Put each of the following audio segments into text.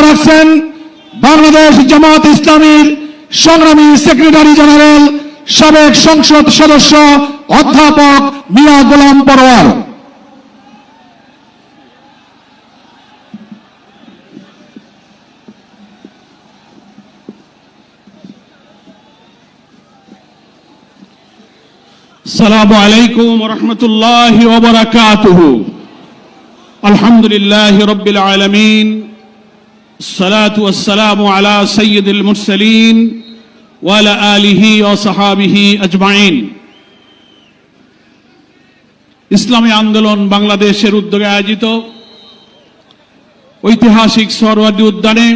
রাখছেন বাংলাদেশ জামাত ইসলামীর সংগ্রামী সেক্রেটারি জেনারেল সাবেক সংসদ সদস্য অধ্যাপক মিয়া গোলাম পরোয়ার السلام عليكم ورحمة الله وبركاته الحمد لله رب العالمين الصلاة والسلام على سيد المرسلين وعلى آله وصحابه أجمعين ইসলামী আন্দোলন বাংলাদেশের উদ্যোগে আয়োজিত ঐতিহাসিক সরওয়ার্দী উদ্যানে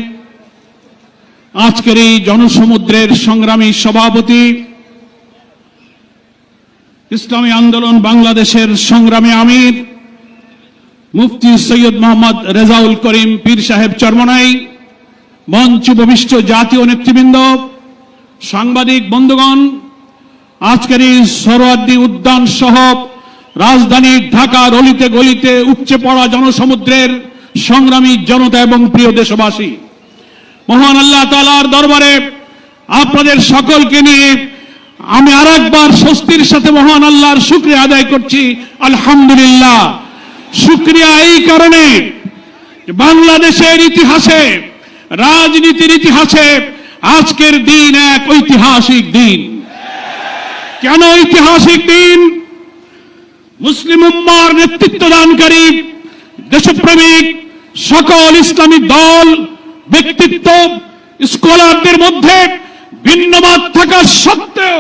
আজকের এই জনসমুদ্রের সংগ্রামী সভাপতি ইসলামী আন্দোলন বাংলাদেশের সংগ্রামী আমির মুফতি সৈয়দ মোহাম্মদ রেজাউল করিম পীর সাহেব চর্মনাই, মঞ্চ উপবিষ্ট জাতীয় নেতৃবৃন্দ, সাংবাদিক বন্ধুগণ, আজকের এই সরোয়ার্দী উদ্যান সহ রাজধানী ঢাকার অলিতে গলিতে উপচে পড়া জনসমুদ্রের সংগ্রামী জনতা এবং প্রিয় দেশবাসী, মহান আল্লাহ তালার দরবারে আপনাদের সকলকে নিয়ে আমি আর একবার স্বস্তির সাথে মহান আল্লাহর শুক্রিয়া আদায় করছি। আলহামদুলিল্লাহ। শুক্রিয়া এই কারণে বাংলাদেশের ইতিহাসে, রাজনীতির ইতিহাসে আজকের দিন এক ঐতিহাসিক দিন। কেন ঐতিহাসিক দিন? মুসলিম উম্মার নেতৃত্ব দানকারী দেশপ্রেমিক, সকল ইসলামিক দল, ব্যক্তিত্ব, স্কলারদের মধ্যে ভিন্নমত থাকা সত্ত্বেও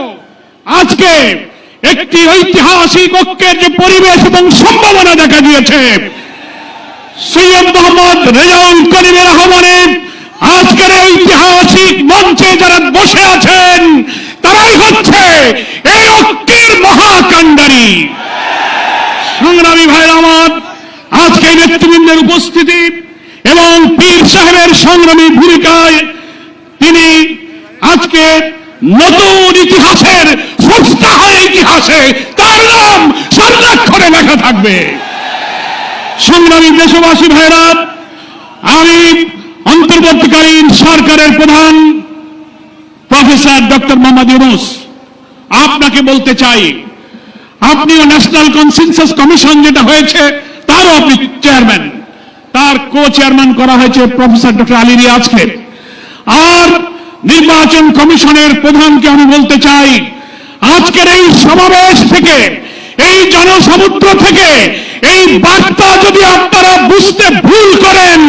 আজকে একটি ঐতিহাসিক ঐক্যের যে পরিবেশ এবং সম্ভাবনা দেখা দিয়েছে, সৈয়দ মোহাম্মদ রেজাউল করিমের আহ্বানে আজকের ঐতিহাসিক মঞ্চে যারা বসে আছেন, তারাই হচ্ছে এই ঐক্যের মহাকাণ্ডারী। সংগ্রামী ভাইরা আমার আজকে নেতৃবৃন্দের উপস্থিতি এবং পীর সাহেবের সংগ্রামী ভূমিকায় তিনি আজকে নতুন ইতিহাসের হয়ে ইতিহাসে তার নাম স্বর্ণাক্ষরে লেখা থাকবে। সংগ্রামী দেশবাসী ভাইরা আমি অন্তর্বর্তীকালীন সরকারের প্রধান প্রফেসর ডক্টর মোহাম্মদ ইউনুস। আপনাকে বলতে চাই, আপনিও ন্যাশনাল কনসেনসাস কমিশন যেটা হয়েছে, তারও আপনি চেয়ারম্যান। তার কো চেয়ারম্যান করা হয়েছে প্রফেসর ডক্টর আলী রিয়াজকে। আর নির্বাচন কমিশনের প্রধানকে আমি বলতে চাই আজকের এই সমাবেশ থেকে, এই জনসমুদ্র থেকে, এই বার্তা যদি আপনারা বুঝতে ভুল করেন,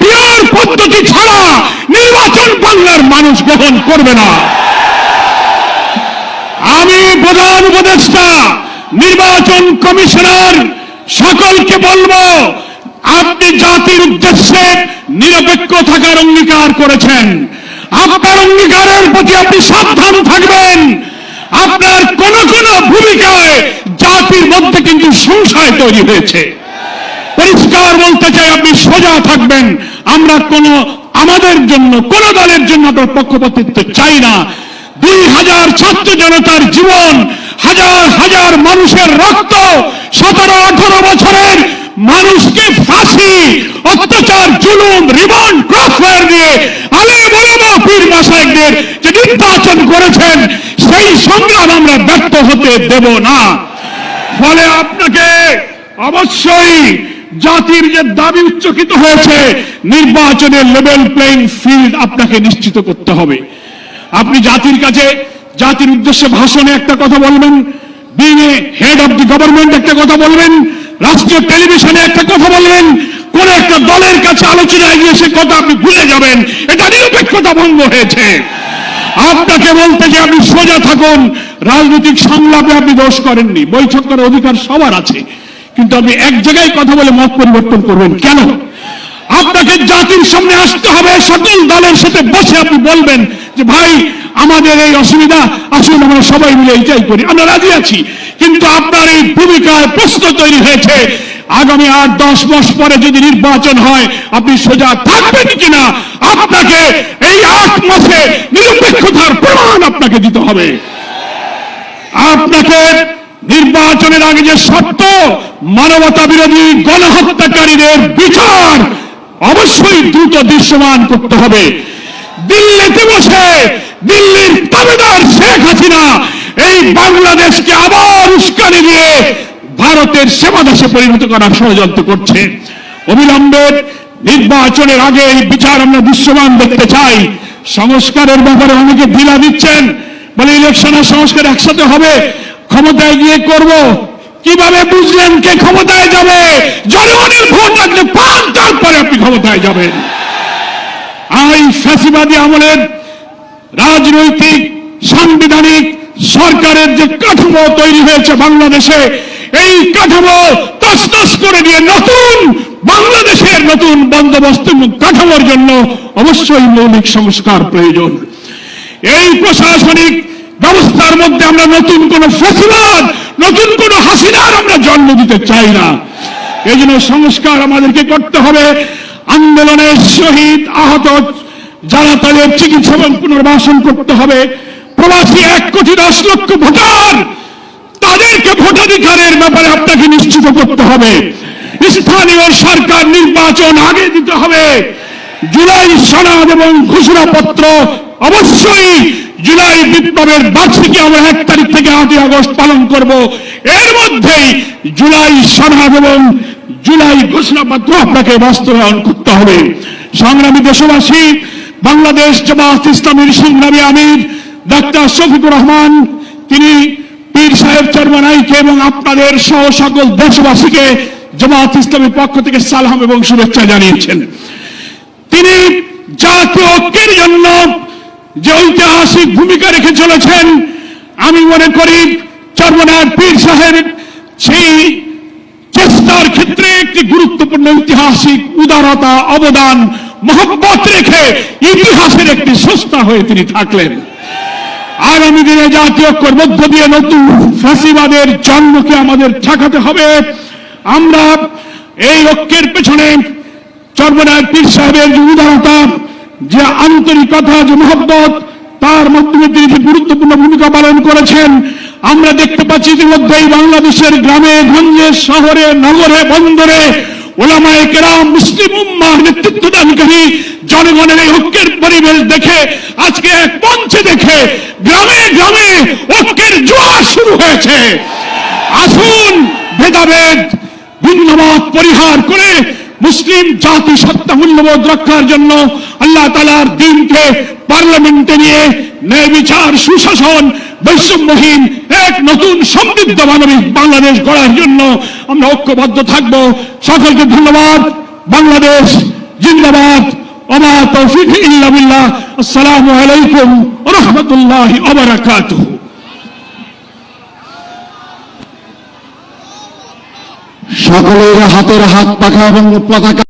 পিওর পদ্ধতি ছাড়া নির্বাচন বাংলার মানুষ গ্রহণ করবে না। আমি প্রধান উপদেষ্টা, নির্বাচন কমিশনার, সকলকে বলব, আপনি জাতির উদ্দেশ্যে নিরপেক্ষ থাকার অঙ্গীকার করেছেন। আপনার অঙ্গীকারের প্রতি আপনি সাবধান থাকবেন আপনার কোন কোন ভূমিকায় জাতির মধ্যে কিন্তু সংশয় তৈরি হয়েছে। পরিষ্কার বলতে চাই, আপনি সোজা থাকবেন। আমরা কোন, আমাদের জন্য, কোন দলের জন্য আপনার পক্ষপাতিত্ব চাই না। দুই হাজার ছাত্র জনতার জীবন, হাজার হাজার মানুষের রক্ত, সতেরো, আঠারো বছরের মানুষকে ফাঁসি, অত্যাচার, জুলুম রিবন ক্রসফায়ার দিয়ে আলে বলব পীর মাসাইকদের যে নির্বাচন করেছেন, সেই সংগ্রাম আমরা ব্যর্থ হতে দেব না। ফলে আপনাকে অবশ্যই জাতির যে দাবি উচ্চকিত হয়েছে নির্বাচনের লেভেল প্লেইং ফিল্ড আপনাকে নিশ্চিত করতে হবে। আপনি জাতির কাছে, জাতির উদ্দেশ্যে ভাষণে একটা কথা বলবেন being head of the government একটা কথা বলবেন, রাষ্ট্রীয় টেলিভিশনে একটা কথা বলবেন, কোন একটা দলের কাছে আলোচনায় গিয়ে সে কথা আপনি ভুলে যাবেন। এটা নিরপেক্ষতা ভঙ্গ হয়েছে। আপনাকে বলতে যে আপনি সোজা থাকুন রাজনৈতিক সংলাপে আপনি দোষ করেননি, বৈঠক করার অধিকার সবার আছে। কিন্তু আপনি এক জায়গায় কথা বলে মত পরিবর্তন করবেন কেন? আপনাকে জাতির সামনে আসতে হবে, সকল দলের সাথে বসে আপনি বলবেন যে, ভাই, আমাদের এই অসুবিধা, আসুন আমরা সবাই মিলে এইটাই করি। আমরা রাজি আছি, কিন্তু আপনার এই ভূমিকায় প্রশ্ন তৈরি হয়েছে, আগামী আট, দশ মাস পরে যদি নির্বাচন হয়, আপনি সোজা থাকবেন কিনা? আপনাকে এই আট মাসে নিরপেক্ষতার প্রমাণ আপনাকে দিতে হবে। আপনাকে নির্বাচনের আগে যে শর্ত মানবতা বিরোধী গণহত্যাকারীদের বিচার অবশ্যই দ্রুত দৃশ্যমান করতে হবে। দিল্লিতে বসে দিল্লির দাবিদার শেখ হাসিনা এই বাংলাদেশকে আবার উস্কানি দিয়ে ভারতের সেবা দেশে পরিণত করার ষড়যন্ত্র করছে। অবিলম্বে নির্বাচনের আগে এই বিচার আমরা দৃশ্যমান দেখতে চাই। সংস্কারের ব্যাপারে অনেকে ঢিলা দিচ্ছেন। বলে ইলেকশন আর সংস্কার একসাথে হবে, ক্ষমতায় গিয়ে করব। কীভাবে বুঝলেন কে ক্ষমতায় যাবে? জনগণের ভোট লাগলে পাঁচ তারপরে আপনি ক্ষমতায় যাবেন। এই ফ্যাসিবাদী আমলের রাজনৈতিক, সাংবিধানিক, সরকারের যে কাঠামো তৈরি হয়েছে বাংলাদেশে, এই কাঠামো তসতস করে দিয়ে নতুন, বাংলাদেশের নতুন বন্দোবস্ত কাঠামোর জন্য অবশ্যই মৌলিক সংস্কার প্রয়োজন। এই প্রশাসনিক ব্যবস্থার মধ্যে আমরা নতুন কোন ফেসিবাদ, নতুন কোন হাসিনার আমরা জন্ম দিতে চাই না। এই জন্য সংস্কার আমাদেরকে করতে হবে। আন্দোলনের শহীদ আহত যারা তাদের চিকিৎসা এবং পুনর্বাসন করতে হবে। প্রবাসী এক কোটি দশ লক্ষ ভোটার, তাদেরকে ভোটাধিকারের ব্যাপারে আপনাকে নিশ্চিত করতে হবে। স্থানীয় সরকার নির্বাচন আগে দিতে হবে। জুলাই সনদ এবং ঘোষণাপত্র অবশ্যই জুলাই বিপ্লবের বার্ষিকী আমরা এক তারিখ থেকে আটই আগস্ট পালন করব। এর মধ্যেই জুলাই সনদ এবং জুলাই ঘোষণাপত্র আপনাকে বাস্তবায়ন করতে হবে। সংগ্রামী দেশবাসী, বাংলাদেশ জামাত ইসলামীর সংগ্রামী আমির ডাক্তার শফিকুর রহমান, তিনি পীর সাহেব চরমানাইকে এবং আপনাদের সহ সকল দেশবাসীকে জামাত ইসলামের পক্ষ থেকে সালাম এবং শুভেচ্ছা জানিয়েছেন। তিনি জাতীয় ঐক্যের জন্য যে ঐতিহাসিক ভূমিকা রেখে চলেছেন, আমি মনে করি পীর সাহেব, সেই চেষ্টার ক্ষেত্রে একটি গুরুত্বপূর্ণ ঐতিহাসিক উদারতা, অবদান, মহব্বত রেখে ইতিহাসের একটি সস্তা হয়ে তিনি থাকলেন। আগামী দিনে জাতীয় ঐক্যের মধ্য দিয়ে নতুন ফ্যাসিবাদের জন্মকে আমাদের ঠেকাতে হবে। আমরা এই ঐক্যের পেছনে চর্মনায় পীর সাহেবের উদারতা যে আন্তরিকতা যে মহব্বত, তার মাধ্যমে তিনি যে গুরুত্বপূর্ণ ভূমিকা পালন করেছেন, আমরা দেখতে পাচ্ছি ইতিমধ্যেই বাংলাদেশের গ্রামে, গঞ্জে, শহরে, নগরে, বন্দরে মুসলিম পরিবেশ দেখে, আজকে দেখে গ্রামে গ্রামে জোয়ার শুরু হয়েছে। আসুন ভেদাভেদ পরিহার করে মুসলিম জাতি সত্তা মূল্যবোধ রক্ষার জন্য আল্লাহ তালার দিনকে পার্লামেন্টে নিয়ে ন্যায় বিচার, সুশাসন, বৈষম্যহীন এক নতুন সমৃদ্ধ মানবিক বাংলাদেশ গড়ার জন্য আমরা ঐক্যবদ্ধ থাকব। সকলকে ধন্যবাদ। বাংলাদেশ জিন্দাবাদ। ওমা তৌফিক ইল্লা আসসালামু আলাইকুম রাহমাতুল্লাহি বারাকাতুহু। সকলের হাতের হাত পাখা এবং পতাকা